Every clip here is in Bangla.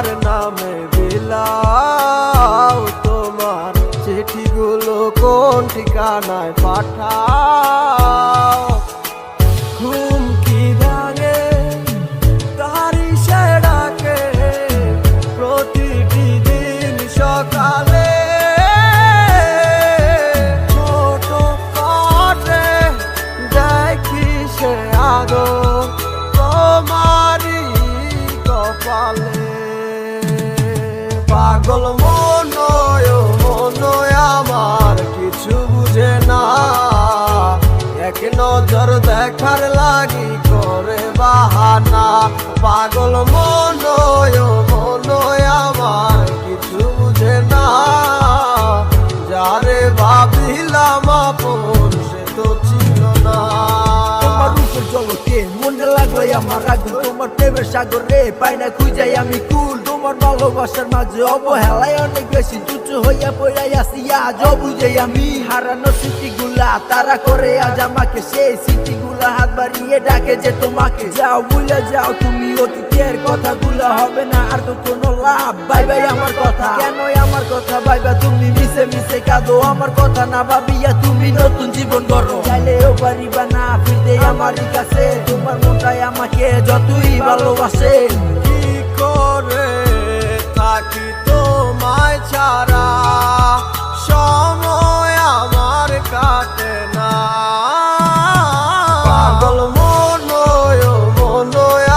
তোমার নামে বিলাও তোমার চিঠিগুলো কোন ঠিকানায় পাঠাও? পাগল মনয় মনয় আমার কিছু বুঝে না। এক নজর দেখার লাগি করে বাহানা। পাগল মনয় মনয় আমার কিছু বুঝে না। যারে ভাবিলাম সে তো ছিল না। জগতে মনে লাগল আমার আগুন তোমার প্রেমের সাগরে পাই না খুঁজাই আমি কুল তোমার ভালোবাসার মাঝে অবহেলায় অনেক বেশি তুচ্ছ হইয়া পড়াই আসি, আজ বুঝে আমি হারানো স্মৃতি গুলা তারা করে আজ আমাকে, সেই স্মৃতি গুলা হাত বাড়িয়ে ডাকে যে তোমাকে। যাও, ভুলে যাও তুমি অতীতের কথা গুলা হবে না আর তো কোনো লাভ। বাই বাই আমার কথা। কেন আমার কথা? ভাইবা তুমি মিশে মিশে কাঁদো। আমার কথা না ভাবিয়া তুমি নতুন জীবন গড়ো। চাইলেও পারিবা না ফিরতে আমারই কাছে। তোমার মনটাই আমাকে যতই ভালোবাসে। থাকি তোমায় ছাড়া। সময় আমার কাটে না। পাগল মনয় মনয়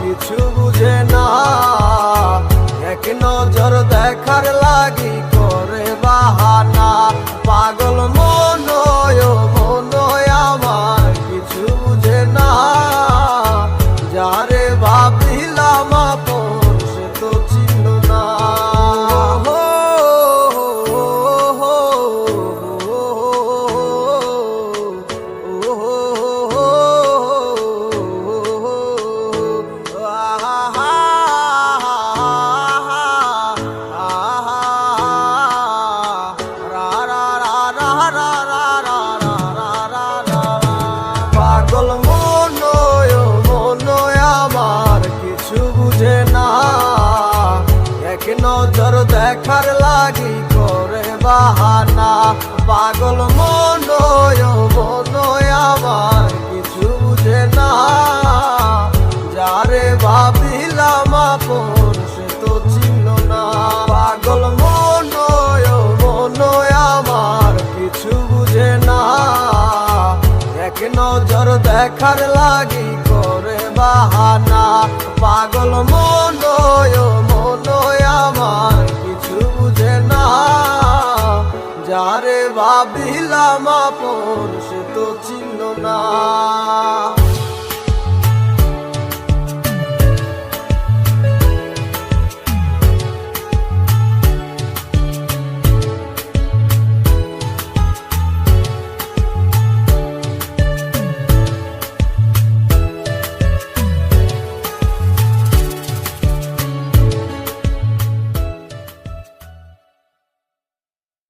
কিছু বুঝে না। এক নজর দেখার লাগি করে বাহানা। পাগল মনয় মনয় আমার কিছু বুঝে না। যারে ভাবিলাম নজর দেখার লাগি করে বাহানা। পাগল মনয় মনয় আমার কিছু বুঝে না। যারে ভাবিলাম আপন, সে তো ছিল না। পাগল মনয় মনয় আমার কিছু বুঝে না। এক নজর দেখার লাগি করে বাহানা। পাগল মনয় যারে ভাবিলাম আপন সে তো ছিল না।